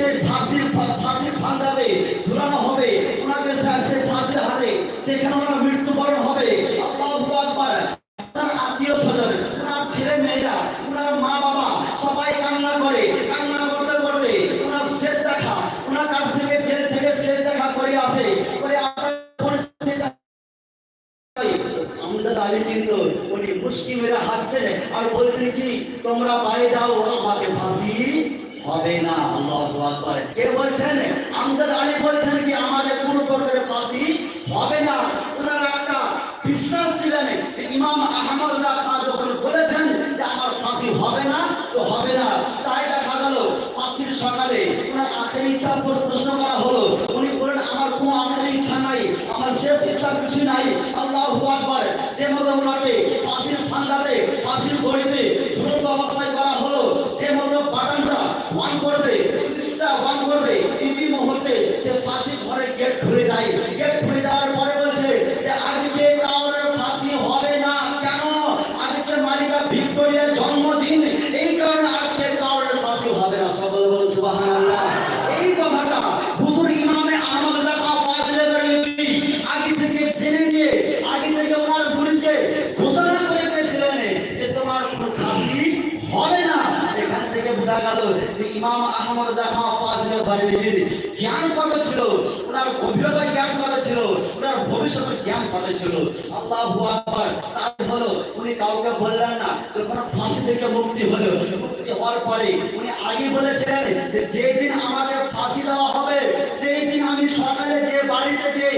সে ফাঁসির ফাঁসির ফান্দাতে ঝুলানো হবে। ওনাদের সে ফাঁসির হাতে সেখানে ওনার মৃত্যুবরণ হবে। আত্মীয় স্বজন, ওনার ছেলে মেয়েরা, ওনার মা বাবা সবাই কান্না করে। কান্না করতে করতে ওনার শেষ দেখা, ওনার কাছ থেকে জেল থেকে শেষ দেখা করে আসে। করে আমজাদ আলী কিন্তু উনি মুষ্টি মেরে হাসছেন আর বলছেন কি, তোমরা বাড়ি যাও, আমাকে ফাঁসি হবে না, আল্লাহু কে বলছেন? আমজাদ আলী বলছেন কি, আমাদের কোনো প্রকারের ফাঁসি হবে না। ওনার একটা বিশ্বাস ছিলেন যে ইমাম আহমদ খান যখন বলেছেন যে আমার ফাঁসি হবে না, তো হবে না। তাই দেখা গেল, ফাঁসির সকালে ওনার আখের ইচ্ছা উপর প্রশ্ন করা হলো। উনি বলেন আমার কোনো আখের ইচ্ছা নাই, আমার শেষ ইচ্ছা কিছু নাই। আল্লাহ আকবার। যে মতো ওনাকে ফাঁসির ফান্দাতে, ফাঁসির দড়িতে ঝুলন্ত অবস্থায় করা হলো যে মতো বাটনটা ওয়ান করবে সুইচটা ওয়ান করবে ইতি মুহূর্তে সে ফাঁসির ঘরের গেট খুলে যায়। গেট খুলে যাওয়ার পরে বলছে যে, আজকে কারোর ফাঁসি হবে না। কেন? আজকে মালিকা ভিক্টোরিয়ার জন্মদিন। এই কারণে আজকে কারোর ফাঁসি হবে না। সকল বলে সুবহানাল্লাহ। এই কথাটা হুজুর ইমামে আহমদ রাখা আগে থেকে জেনে নিয়ে আগে থেকে ওনার বিরুদ্ধে ঘোষণা করে দিয়েছিলেন যে তোমার কোনো ফাঁসি হবে না এখান থেকে বোঝা গেল যে ইমাম আহমদ জাহা ফাজিলে বেরেলভির জ্ঞান কত ছিল? ওনার গভীরতা জ্ঞান কত ছিল? ওনার ভবিষ্যতের জ্ঞান কত ছিল? আল্লাহু আকবার। তাই হলো, উনি কাউকে বললেন না, যখন ফাঁসি থেকে মুক্তি হলো, মুক্তি হওয়ার পরে উনি আগে বলেছিলেন যে যেদিন আমাকে ফাঁসি দেওয়া হবে সেই দিন আমি সকালে যে বাড়িতে যে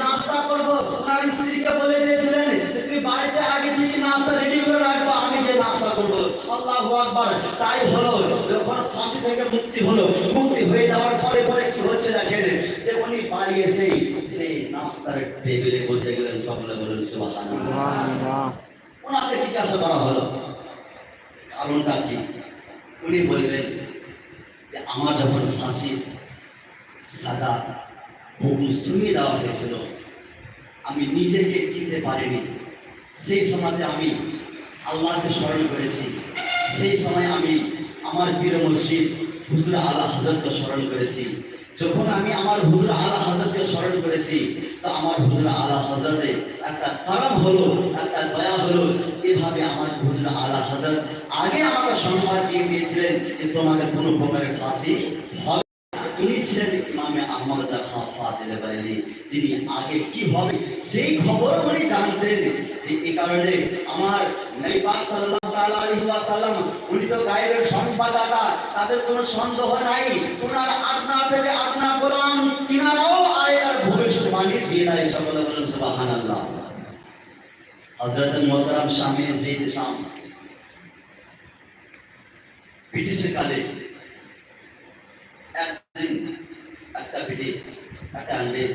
নাস্তা করব, ওনার স্ত্রীকে বলে দিয়েছিলেন তুমি বাড়িতে আগে থেকে নাস্তা রেডি করে রাখব আমি যে নাস্তা করব আল্লাহু আকবার। তাই হলো যখন ফাঁসি থেকে মুক্তি হলো মুক্তি হয়ে যাওয়ার পরে পরে কি হচ্ছে দেখেন? যে উনি বাড়ি এসেই সেই নাস্তার টেবিলে বসে গেলেন সকলে বলেন সুবহানাল্লাহ। ওনাকে জিজ্ঞাসা করা হলো কারণটা কি? উনি বললেন যে আমার যখন ফাঁসির সাজা হুকুম শুনিয়ে দেওয়া হয়েছিল আমি নিজেকে চিনতে পারিনি। সেই সময়তে আমি আল্লাহকে স্মরণ করেছি সেই সময় আমি আমার বীর মসজিদ হুজুর আলা হজরতকে স্মরণ করেছি যখন আমি আমার হুজুর আলা হজরতকে স্মরণ করেছি, তো আমার হুজুর আলা হজরতে একটা কারণ হলো, একটা দয়া হলো, এভাবে আমার হুজুর আলা হজরত আগে আমাকে সংবাদ দিয়ে দিয়েছিলেন যে তোমাকে কোনো প্রকারের ফাঁসি হবে। ইনি ছিলেন ইমামে আহমদ যিনি আগে কি হবে সেই খবর উনি জানতেন যে এই কারণে আমার সাল্লাল্লাহু তাআলা আলাইহি ওয়াসাল্লাম, উনি তো তাদের কোনো সন্দেহ নাই। ওনার থেকে গোলাম ভবিষ্যৎবাণী দিয়ে দেয় বলেন সুবহানাল্লাহ। হযরত জিদ শাম ব্রিটিশের কালে একদিন একটা বিডি একটা আন্দেজ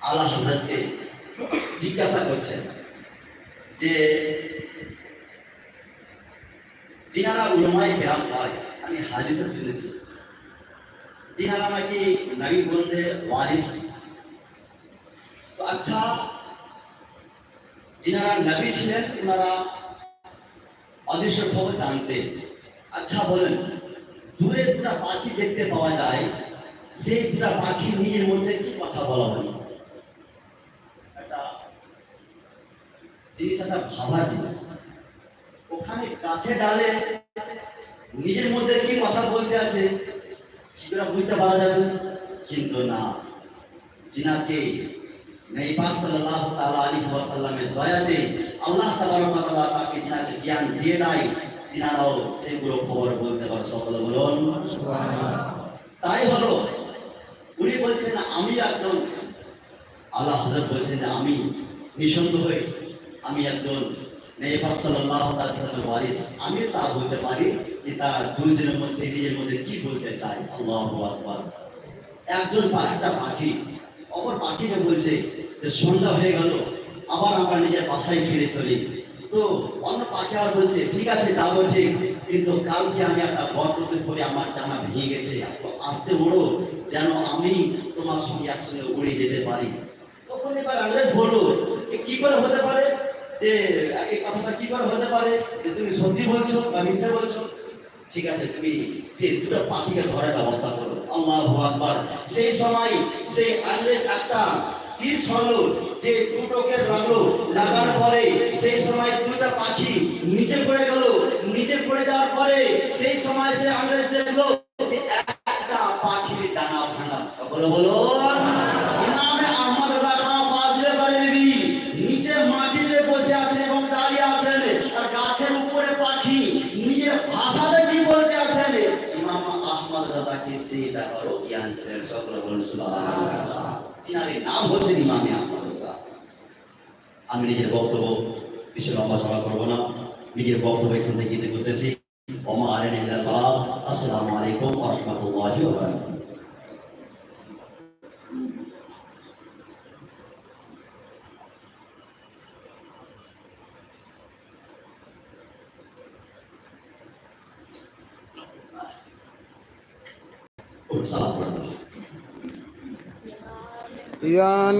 আলা হজরতকে জিজ্ঞাসা করছে যে যিনারা উলমায় কেরাম হয়, আমি হাদিসে শুনেছি। তিনারা নাকি ওয়ারিস। আচ্ছা নবী ছিলেন ওনারা খবর জানতেন। আচ্ছা বলেন। দূরে দুটা পাখি দেখতে পাওয়া যায়, সেই দুটা পাখির নিজের মধ্যে কি কথা বলা হয়। জিনিস, একটা জিনিস। ওখানে গাছে ডালে নিজের মধ্যে কি কথা বলতে আছে করে বুঝতে পারা যাবে, কিন্তু না। জিনাকে সাল্লাল্লাহু তাআলা আলাইহি ওয়াসাল্লামের দয়াতে আল্লাহ তাবারক ওয়া তাআলা তাকে জিনাকে জ্ঞান দিয়ে দেয় তিনারাও সেগুলো খবর বলতে পারে সকলে বলুন। তাই হলো উনি বলছেন আমি একজন আল্লাহ হজরত বলছেন যে আমি নিঃসন্দেহ হয়ে আমি একজন নেইফাস সাল্লাল্লাহু তাআলা ওয়ারিস। আমিও তা বলতে পারি যে তারা দুইজনের মধ্যে নিজের মধ্যে কি বলতে চায়? আল্লাহু আকবার। একজন একটা পাখি অপর পাখিকে বলছে যে সন্ধ্যা হয়ে গেল আবার আমরা নিজের বাসায় ফিরে চলি। তো অন্য বলছে, ঠিক আছে কিন্তু কালকে আমি একটা পরে আমার জামা ভেঙে গেছে। আসতে ওড়ো, যেন আমি তোমার সঙ্গে একসঙ্গে উড়ে যেতে পারি। তখন এবার কি করে হতে পারে? যে, এই কথাটা কি করে হতে পারে? যে তুমি সত্যি বলছো বা বলছো? ঠিক আছে, তুমি যে দুটো পাখিকে ধরার ব্যবস্থা করো। আল্লাহু আকবার। সেই সময় সেই আংরেজ একটা তীর ছড়লো, যে দুটোকে লাগল, লাগার পরে সেই সময় দুইটা পাখি নিচে পড়ে গেল। নিচে পড়ে যাওয়ার পরে সেই সময় সে আংরেজ দেখল যে একটা পাখির ডানা ভাঙা। বলো আর গাছের উপরে পাখি নিজের ভাষাতে কি বলতে নাম আমি নিজের বক্তব্য বেশি লম্বা সভা করব না। নিজের বক্তব্য এখান থেকে দিতে করতেছি। ওমা আলেন আসসালামু আলাইকুম রাহমাতুল্লাহি يا